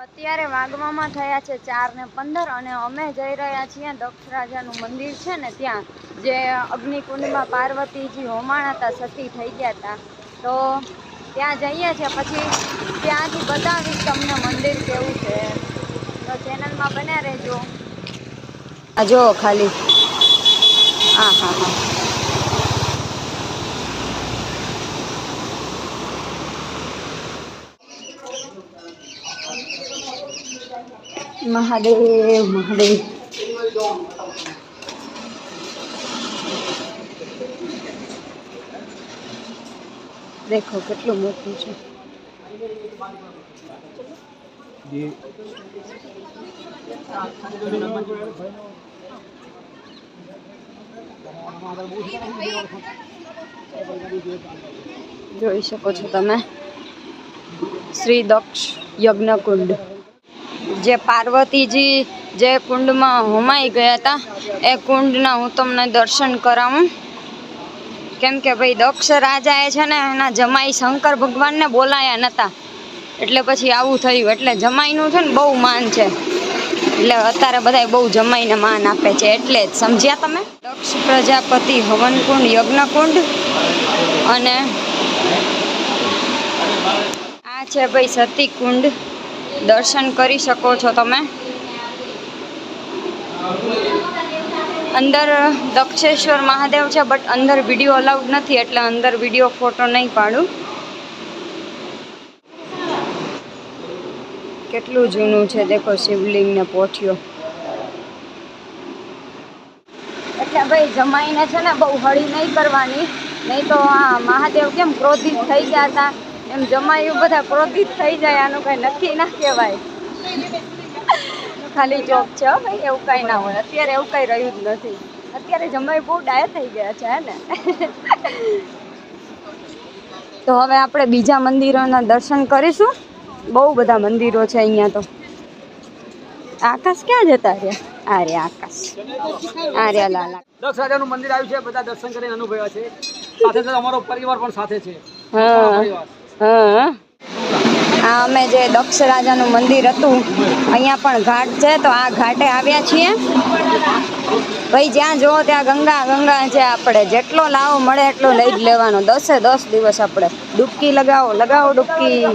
અત્યારે વાગવામાં થયા છે ચાર ને પંદર અને અમે જઈ રહ્યા છીએ દક્ષ રાજાનું મંદિર છે ને ત્યાં, જે અગ્નિકુંડમાં પાર્વતીજી હોમાણા હતા સતી થઈ ગયા હતા તો ત્યાં જઈએ છીએ પછી ત્યાંથી બતાવીશ તમને મંદિર કેવું છે. તો ચેનલમાં બન્યા રહેજો. જો ખાલી. હા હા હા. મહાદેવ મહાદેવ. દેખો કેટલું મોટું છે. જોઈ શકો છો તમે. શ્રી દક્ષ યજ્ઞકુંડ. જે પાર્વતીજી જે કુંડમાં હોમાઈ ગયા હતા, એ કુંડના હું તમને દર્શન કરાવું. કેમ કે ભાઈ દક્ષ રાજાએ છે ને, એના જમાઈ શંકર ભગવાનને બોલાયા નહોતા એટલે પછી આવું થયું. એટલે જમાઈનું છે ને બહુ માન છે. એટલે અત્યારે બધા બહુ જમાઈને માન આપે છે. એટલે જ સમજ્યા તમે? દક્ષ પ્રજાપતિ હવનકુંડ, યજ્ઞકુંડ અને આ છે ભાઈ સતી કુંડ દર્શન કરી શકો છો તમે. અંદર દક્ષેશ્વર મહાદેવ છે બટ અંદર વીડિયો અલાઉડ નથી, એટલે અંદર વીડિયો ફોટો નહીં પાડું. કેટલું જૂનું છે, દેખો શિવલિંગ ને પોઠિયો. એટલે ભાઈ જમાઈને છે ને બહુ હળી નહીં કરવાની. નહીં તો આ મહાદેવ કેમ ક્રોધિત થઈ ગયા હતા? એમ જમાયું બધા ક્રોધિત થઈ જાય આનું કઈ નક્કી ના કહેવાય. ખાલી જોબ છે ભાઈ એવું કઈ ના હોય. અત્યારે એવું કઈ રહ્યું જ નથી. અત્યારે જમાઈ બહુ ડાયા થઈ ગયા છે હે ને? તો હવે આપણે બીજા મંદિરોના દર્શન કરીશું. બહુ બધા મંદિરો છે અહીંયા તો. આકાશ ક્યાં જતા રહ્યા? આ રે આકાશ આ રે લાલા. દસ રાજાનું મંદિર આવ્યું છે બધા દર્શન કરીને અનુભવ્યા છે. સાથે સાથે અમારો પરિવાર પણ સાથે છે. હા. હા. આ અમે જે દક્ષ રાજાનું મંદિર હતું, અહીંયા પણ ઘાટ છે, તો આ ઘાટે આવ્યા છીએ. ભાઈ, જ્યાં જુઓ ત્યાં ગંગા ગંગા છે આપણે. જેટલો લાવો મળે એટલો લઈ જ લેવાનો. દસે દસ દિવસ આપણે. ડૂબકી લગાવો લગાવો ડૂબકી.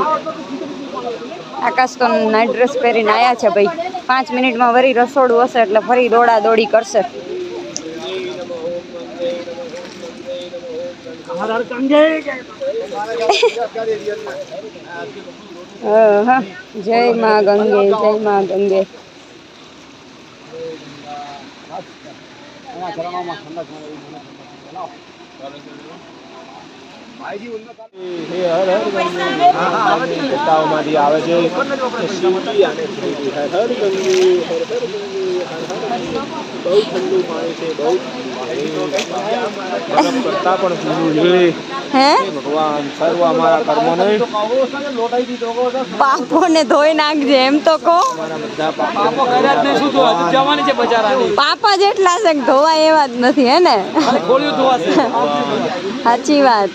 આકાશ તો નાઇટ ડ્રેસ પહેરીને આવ્યા છે ભાઈ. પાંચ મિનિટમાં વરી રસોડું હશે એટલે ફરી દોડા દોડી કરશે. જય માં ગંગે જય માં ગંગે એના ચરણોમાં ઠંડક મળે એવી મને ઠંડક મળે. લાવો. માંથી આવે છે શિવજી અને શ્રીજી હર હર ગંગે હર હર ગંગે હર હર ગંગે બહુ ઠંડુ પાણી છે બહુ ગરમ કરતા પણ ઠંડુ છે હે હે ભગવાન સર્વ અમારા કર્મોને પાપોને ધોઈ નાખજે એમ તો કહો. પાપો કર્યા જ નહીં શું ધોવા? જવાની છે બજારાની. પાપા જેટલા છે કે ધોવાય એવા જ નથી હે ને? ખોલ્યું ધોવાશે સાચી વાત.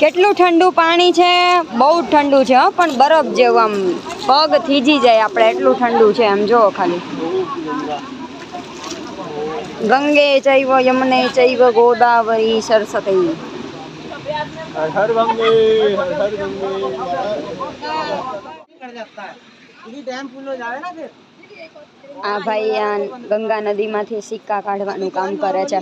કેટલું ઠંડુ પાણી છે? બહુ ઠંડુ છે હો પણ બરફ જેવું આમ. પગ થીજી જાય આપણે, એટલું ઠંડુ છે એમ જો ખાલી. ગંગે ચૈવ, યમને ચૈવ, ગોદાવરી, સરસ્વતી. આ ભાઈ આ ગંગા નદીમાંથી સિક્કા કાઢવાનું કામ કરે છે.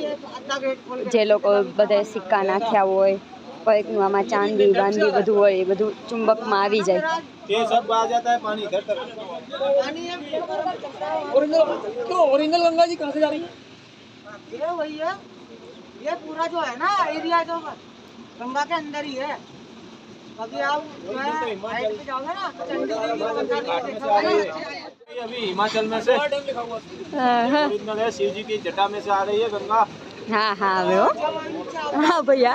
જે લોકો બધે સિક્કા નાખ્યા હોય કોઈકનું આમાં ચાંદી બાંદી બધું હોય એ બધું ચુંબકમાં આવી જાય ये सब आ जाता है पानी इधर तक ओरिजिनल क्यों ओरिजिनल गंगा जी कहाँ से जा रही है ये वही है ये पूरा जो है ना एरिया जो गंगा के अंदर ही है अभी आप जो है हाइट पे जाओगे ना तो चंडी देवी और गंगा देवी देखा होगा ना। ये अभी हिमाचल में से ओरिजिनल है शिव जी की जटा में से आ रही है गंगा હા હા હવે હો હા ભૈયા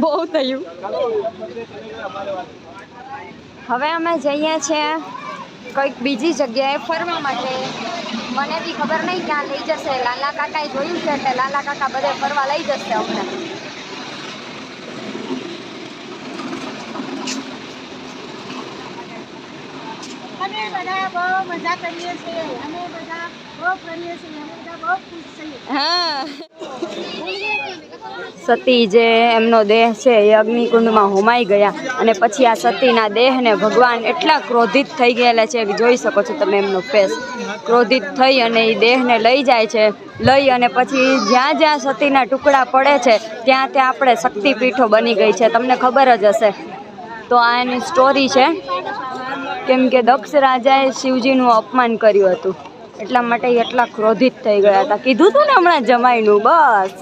બહુ થયું. હવે અમે જઈએ છીએ કંઈક બીજી જગ્યાએ ફરવા માટે. મને બી ખબર નહીં ક્યાં લઈ જશે. લાલા કાકાએ જોયું છે એટલે લાલા કાકા બધે ફરવા લઈ જશે અમને. અમે બધા બહુ મજા કરીએ છીએ. સતી જે એમનો દેહ છે એ અગ્નિકુંડમાં હોમાઈ ગયા અને પછી આ સતીના દેહને ભગવાન એટલા ક્રોધિત થઈ ગયેલા છે કે જોઈ શકો છો તમે એમનો ફેસ ક્રોધિત થઈ અને એ દેહને લઈ જાય છે. લઈ અને પછી જ્યાં જ્યાં સતીના ટુકડા પડે છે, ત્યાં ત્યાં આપણે શક્તિપીઠો બની ગઈ છે. તમને ખબર જ હશે. તો આ એની સ્ટોરી છે. કેમ કે દક્ષ રાજાએ શિવજીનું અપમાન કર્યું હતું. એટલા માટે એટલા ક્રોધિત થઈ ગયા હતા. કીધું તું ને હમણાં જમાઈનું, બસ.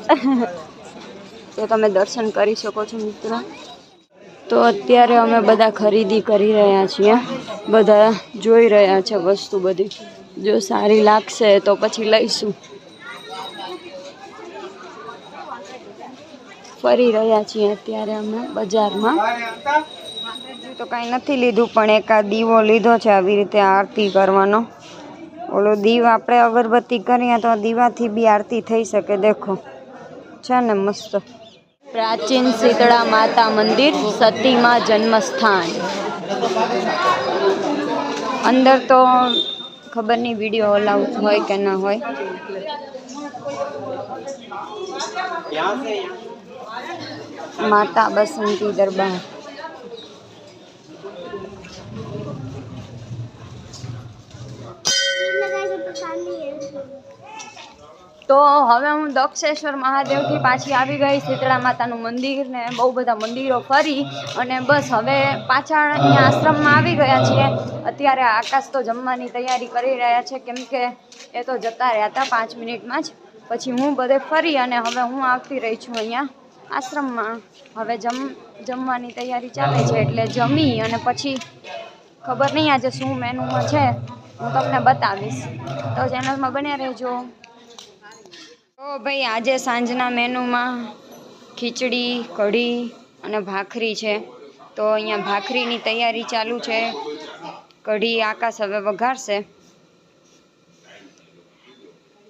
તો તમે દર્શન કરી શકો છો, મિત્રો. તો અત્યારે અમે બધા ખરીદી કરી રહ્યા છીએ. બધા જોઈ રહ્યા છે વસ્તુ બધી. જો સારી લાગશે તો પછી લઈશું. ફરી રહ્યા છીએ અત્યારે અમે બજારમાં. તો કાંઈ નથી લીધું, પણ એક આ દીવો લીધો છે આવી રીતે આરતી કરવાનો. ઓલો દીવ આપણે અગરબત્તી કરીએ તો દીવાથી બી આરતી થઈ શકે દેખો. છે ને મસ્ત. પ્રાચીન શીતળા માતા મંદિર સતીમાં જન્મસ્થાન. અંદર તો ખબર નહીં વીડિયો અલાઉ હોય કે ના હોય. માતા બસંતી દરબાર. તો હવે હું દક્ષેશ્વર મહાદેવથી પાછી આવી ગઈ, શીતળા માતાનું મંદિર ને બહુ બધા મંદિરો ફરી અને બસ હવે પાછા અહીંયા આશ્રમમાં આવી ગયા છીએ. અત્યારે આકાશ તો જમવાની તૈયારી કરી રહ્યા છે, કેમ કે એ તો જતા રહ્યા હતા પાંચ મિનિટમાં જ. પછી હું બધે ફરી અને હવે હું આવતી રહી છું અહીંયા આશ્રમમાં. હવે જમ, જમવાની તૈયારી ચાલે છે એટલે જમી અને પછી ખબર નહીં આજે શું મેનુમાં છે. હું તમને બતાવીશ. તો ચેનલમાં બન્યા રહેજો. તો ભાઈ, આજે સાંજના મેનુમાં ખીચડી, કઢી અને ભાખરી છે. તો અહીંયા ભાખરીની તૈયારી ચાલુ છે. કઢી આકાશ હવે વઘારશે.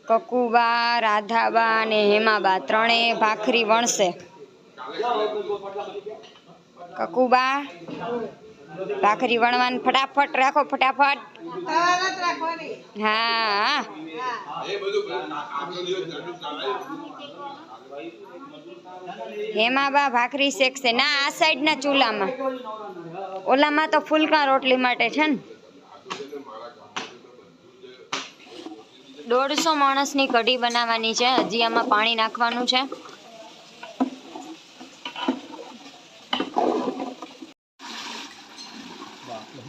કકુબા, રાધાબા અને હેમાબા ત્રણેય ભાખરી વણશે. કકુબા ભાખરી વણવાનું ફટાફટ રાખો, ફટાફટ. હા. હેમાબા ભાખરી શેકશે ના, આ સાઈડના ચૂલામાં. ઓલામાં તો ફૂલકા રોટલી માટે છે ને. દોઢસો માણસની કઢી બનાવવાની છે. હજી આમાં પાણી નાખવાનું છે.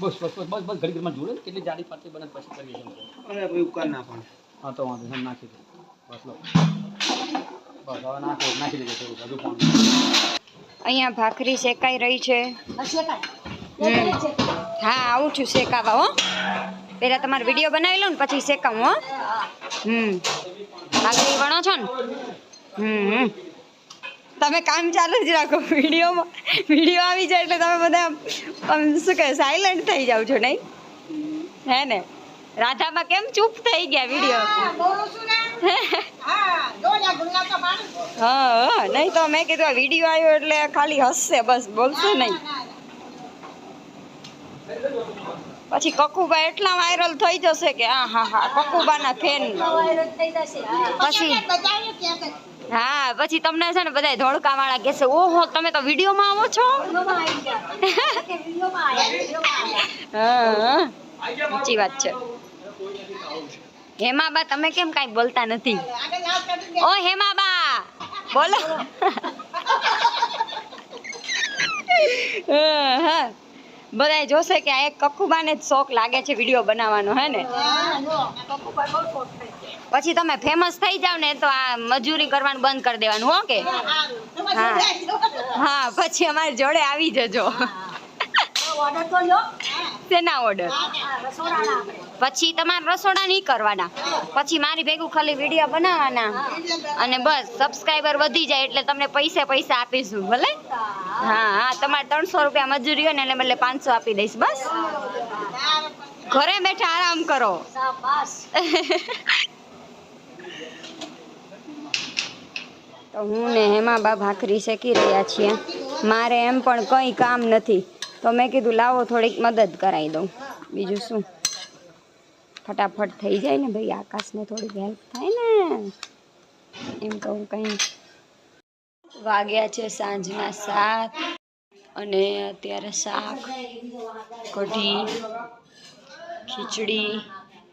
બસ બસ બસ બસ બસ ઘડી ઘરમાં જોડે કેટલી જાડી પાતળી બને પછી કરીએ અરે ભાઈ ઉકાર ના પણ. હા તો વાંધો નહીં નાખી દો. બસ લો. બસ હવે નાખો નાખી દેજો થોડું બધું પાણી અહીંયા ભાખરી શેકાઈ રહી છે. હા આવું છું શેકાવા હો. પહેલાં તમારે વીડિયો બનાવી લો ને પછી શેકાવું હો. હમ. ભાખરી વણો છો ને. હમ હમ. તમે કામ ચાલુ જ રાખો વિડીયોમાં. વીડિયો આવી જાય એટલે તમે બધા શું કહે સાયલન્ટ થઈ જાવ છો નહીં? હે ને? રાધામાં કેમ ચૂપ થઈ ગયા વીડિયો? હા હા નહીં તો મેં કીધું આ વીડિયો આવ્યો એટલે ખાલી હસશે બસ બોલશે નહીં. પછી કકુબા એટલા વાયરલ થઈ જશે કે આ હા હા કકુબાના ફેન. પછી હા, પછી તમને છે ને બધા ધોળકા વાળા કહેશે, ઓહો, તમે તો વિડીયોમાં આવો છો? સાચી વાત છે. હેમાબા, તમે કેમ કાંઈ બોલતા નથી? ઓ, હેમાબા, બોલો. હા. બધાય જોશે કે આ એક કકુબાને જ શોખ લાગે છે વીડિયો બનાવવાનો હે ને? પછી તમે ફેમસ થઈ જાવ ને તો આ મજૂરી કરવાનું બંધ કરી દેવાનું હો કે? હા. હા પછી અમારી જોડે આવી જજો. શેના ઓર્ડર પછી તમારે રસોડા નહીં કરવાના. પછી મારી ભેગું ખાલી વીડિયો બનાવવાના. અને બસ સબસ્ક્રાઈબર વધી જાય એટલે તમને પૈસે પૈસા આપીશું, ભલે? હા હા, તમારે ત્રણસો રૂપિયા મજૂરી હોય ને એટલે બદલે પાંચસો આપી દઈશ, બસ? ઘરે બેઠા આરામ કરો. તો હું ને હેમાબા ભાખરી શેકી રહ્યા છીએ. મારે એમ પણ કંઈ કામ નથી. તો મેં કીધું, લાવો થોડીક મદદ કરાવી દઉં. બીજું શું? ફટાફટ થઈ જાય ને ભાઈ, આકાશને થોડીક હેલ્પ થાય ને. એમ કહું કંઈ વાગ્યા છે સાંજના સાત અને અત્યારે શાક, કઢી, ખીચડી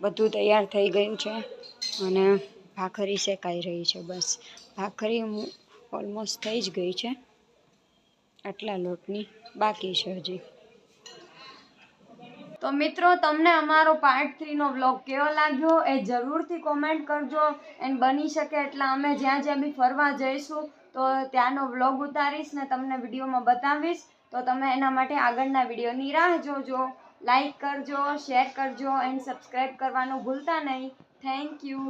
બધું તૈયાર થઈ ગયું છે અને ભાખરી શેકાઈ રહી છે બસ. ભાખરી ઓલમોસ્ટ થઈ જ ગઈ છે. આટલા લોટની બાકી છે હજી. તો મિત્રો, તમને અમારો પાર્ટ થ્રીનો વ્લોગ કેવો લાગ્યો એ જરૂરથી કોમેન્ટ કરજો એન્ડ બની શકે એટલે અમે જ્યાં જ્યાં બી ફરવા જઈશું, તો ત્યાંનો વ્લોગ ઉતારીશ ને તમને વિડીયોમાં બતાવીશ. તો તમે એના માટે આગળના વિડીયોની રાહ જોજો. લાઈક કરજો શેર કરજો એન્ડ સબસ્ક્રાઈબ કરવાનું ભૂલતા નહીં. થેન્ક યુ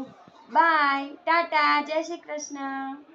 બાય ટાટા જય શ્રી કૃષ્ણ.